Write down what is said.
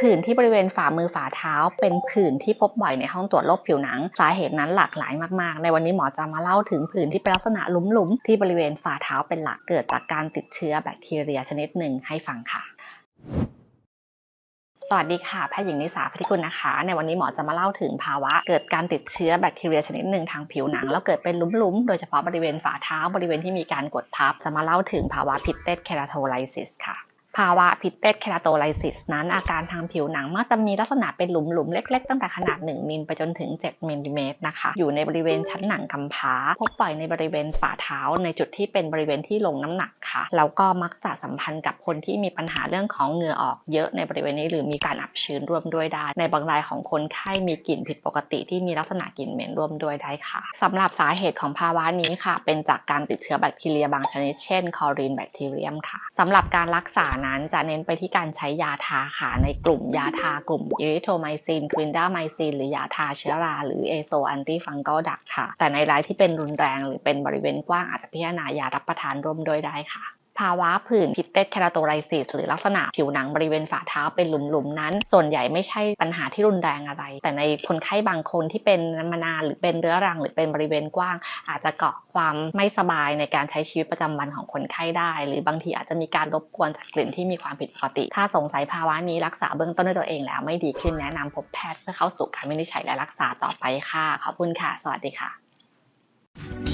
ผื่นที่บริเวณฝ่ามือฝ่าเท้า เป็นผื่นที่พบบ่อยในห้องตรวจโรคผิวหนัง สาเหตุนั้นหลากหลายมากๆ ในวันนี้หมอจะมาเล่าถึงผื่นที่เป็นลักษณะหลุมๆที่บริเวณฝ่าเท้าเป็นหลักเกิดจากการติดเชื้อแบคทีเรียชนิดหนึ่งให้ฟังค่ะสวัสดีค่ะแพทย์หญิงนิสาพัทิกุลนะคะ ในวันนี้หมอจะมาเล่าถึงภาวะ เกิดการติดเชื้อแบคทีเรียชนิดหนึ่งทางผิวหนัง แล้วเกิดเป็นลุ่มๆ โดยเฉพาะบริเวณฝ่าเท้าบริเวณที่มีการกดทับ จะมาเล่าถึงภาวะพิตเตสเคราโทไลซิสค่ะ ภาวะพิตเตสเคราโตไลซิสนั้นอาการทางผิวหนังมักจะมีลักษณะเป็นหลุมๆ เล็ก ๆ ตั้งแต่ขนาด 1 มิลไปจนถึง 7มิลลิเมตรนะคะ อยู่ในบริเวณชั้นหนังกำพร้า พบบ่อยในบริเวณฝ่าเท้า ในจุดที่เป็นบริเวณที่ลงน้ำหนักค่ะ แล้วก็มักจะสัมพันธ์กับคนที่มีปัญหาเรื่องของเหงื่อออกเยอะในบริเวณนี้หรือมีการอับชื้นร่วมด้วยได้ ในบางรายของคนไข้มีกลิ่นผิดปกติที่มีลักษณะกลิ่นเหม็นร่วมด้วยได้ค่ะสำหรับสาเหตุของภาวะนี้ค่ะ เป็นจากการติดเชื้อแบคทีเรียบางชนิดเช่นคอรีนแบคทีเรียมค่ะสำหรับการรักษานั้นจะเน้นไปที่การใช้ยาทาค่ะ ในกลุ่มยาทากลุ่มอิริโทไมซินคลินดาไมซินหรือยาทาเชื้อรา หรือเอโซแอนตี้ฟังกอดักค่ะ แต่ในรายที่เป็นรุนแรงหรือเป็นบริเวณกว้างอาจจะพิจารณายารับประทานร่วมด้วยได้ค่ะ ภาวะผื่นพิตเตสเคราโตไรซิสหรือลักษณะผิวหนังบริเวณฝ่าเท้าเป็นหลุมๆนั้น ส่วนใหญ่ไม่ใช่ปัญหาที่รุนแรงอะไร แต่ในคนไข้บางคนที่เป็นมานานหรือเป็นเรื้อรังหรือเป็นบริเวณกว้าง อาจจะเกาะความไม่สบายในการใช้ชีวิตประจำวันของคนไข้ได้ หรือบางทีอาจจะมีการรบกวนจากกลิ่นที่มีความผิดปกติ ถ้าสงสัยภาวะนี้รักษาเบื้องต้นด้วยตัวเองแล้วไม่ดีขึ้นแนะนำพบแพทย์เพื่อเข้าสู่การวินิจฉัยและรักษาต่อไปค่ะ ขอบคุณค่ะ สวัสดีค่ะ